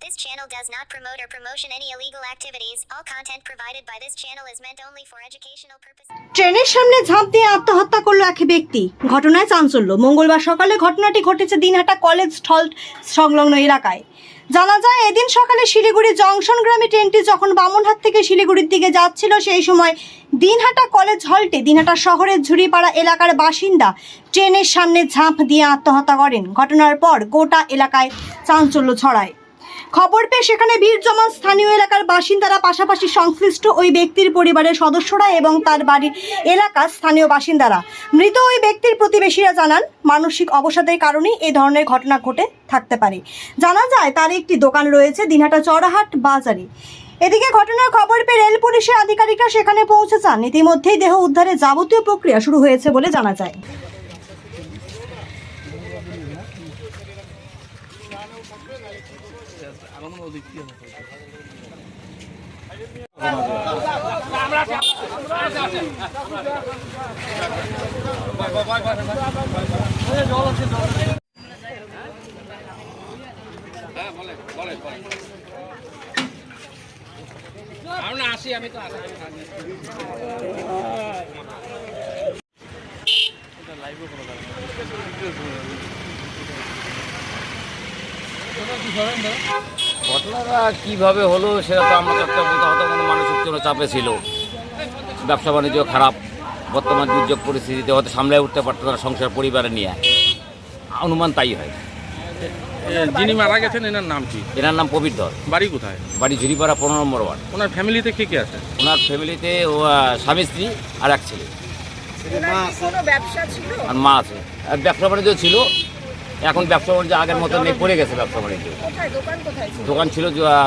This channel does not promote or promotion any illegal activities. All content provided by this channel is meant only for educational purposes. ট্রেনের সামনে ঝাঁপ দিয়ে আত্মহত্যা করল এক ব্যক্তি ঘটনায় চাঞ্চল্য মঙ্গলবার সকালে ঘটনাটি ঘটেছে দিনহাটা কলেজ স্থল সংলগ্ন এলাকায় জানা যায় এদিন সকালে শিলিগুড়ি জংশন গ্রামে ট্রেনটি যখন বামনহাট থেকে শিলিগুড়ির দিকে যাচ্ছিল, সেই সময় দিনহাটা কলেজ হলটে, দিনহাটা শহরের ঝুড়িপাড়া এলাকার বাসিন্দা ট্রেনের সামনে ঝাঁপ দিয়ে আত্মহত্যা করেন। ঘটনার পর গোটা এলাকায় চাঞ্চল্য ছড়ায়। খবর পেয়ে সেখানে ভিড় জমান স্থানীয় এলাকার বাসিন্দারা পাশাপাশি সংশ্লিষ্ট ওই ব্যক্তির পরিবারের সদস্যরা এবং তার বাড়ির এলাকার স্থানীয় বাসিন্দারা। মৃত ওই ব্যক্তির প্রতিবেশীরা জানান, মানসিক অবসাদের কারণেই এ ধরনের ঘটনা ঘটে থাকতে পারে। জানা যায়, তার একটি দোকান রয়েছে দিনহাটা চড়াহাট বাজারে। এদিকে ঘটনার খবর পেয়ে রেল পুলিশের আধিকারিকরা সেখানে পৌঁছে যান। ইতিমধ্যেই দেহ উদ্ধারের যাবতীয় প্রক্রিয়া শুরু হয়েছে বলে জানা যায়। আসি আমি তো আসি। ঘটনাটা কীভাবে হলো সেটা তো আমরা একটা বলতে হয়তো কোনো মানসিক কোনো চাপে ছিল। ব্যবসা বাণিজ্য খারাপ বর্তমান দুর্যোগ পরিস্থিতিতে হয়তো সামলে উঠতে পারতো না সংসার পরিবারে নিয়ে। অনুমান তাই হয়। যিনি মারা গেছেন এনার নাম কি? এনার নাম পবির ধর। বাড়ি কোথায়? বাড়ি ঝুড়িপাড়া পনেরো নম্বর ওয়ার্ড। ওনার ফ্যামিলিতে কে কে আছে? ওনার ফ্যামিলিতে ও স্বামী স্ত্রী আর এক ছেলে? আর মা আছে। আর ব্যবসা বাণিজ্য ছিল এখন ব্যবসা বাণিজ্য আগের মতো নেই পড়ে গেছে ব্যবসা বাণিজ্য। দোকান ছিল?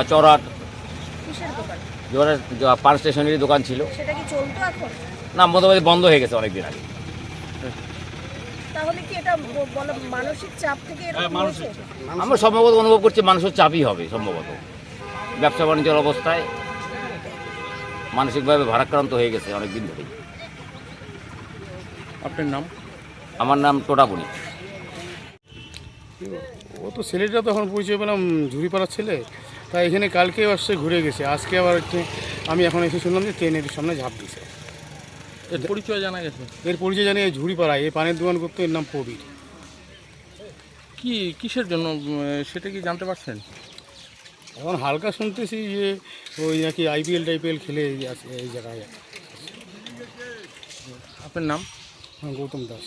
চড়াট জোয়ারের পান স্টেশনারি দোকান ছিল। সেটা কি চলতো না মোটামুটি বন্ধ হয়ে গেছে অনেকদিন আগে। তাহলে কি এটা ব- বলো মানসিক চাপ থেকে এরকম হয়েছে? আমরা সম্ভবত অনুভব করছি মানুষের চাপই হবে সম্ভবত। ব্যবসা বাণিজ্যের অবস্থায় মানসিকভাবে ভারাক্রান্ত হয়ে গেছে অনেক দিন ধরেই। আপনার নাম? আমার নাম টোটাবুনি ও তো ছেলেটা তখন পরিচয় পেলাম ঝুড়িপাড়ার ছেলে। তাই এখানে কালকে আসছে ঘুরে গেছে। আজকে আবার হচ্ছে আমি এখন এসে শুনলাম যে ট্রেনের সামনে ঝাঁপ দিছে এর পরিচয় জানা গেছে? এর পরিচয় জানি এই ঝুড়িপাড়ায় এই পানের দোকান করতো এর নাম প্রবীর। কি কিসের জন্য সেটা কি জানতে পারছেন? এখন হালকা শুনতেছি যে ওই নাকি আইপিএল টাইপিএল খেলে এই জায়গায় আপনার নাম? হ্যাঁ, গৌতম দাস।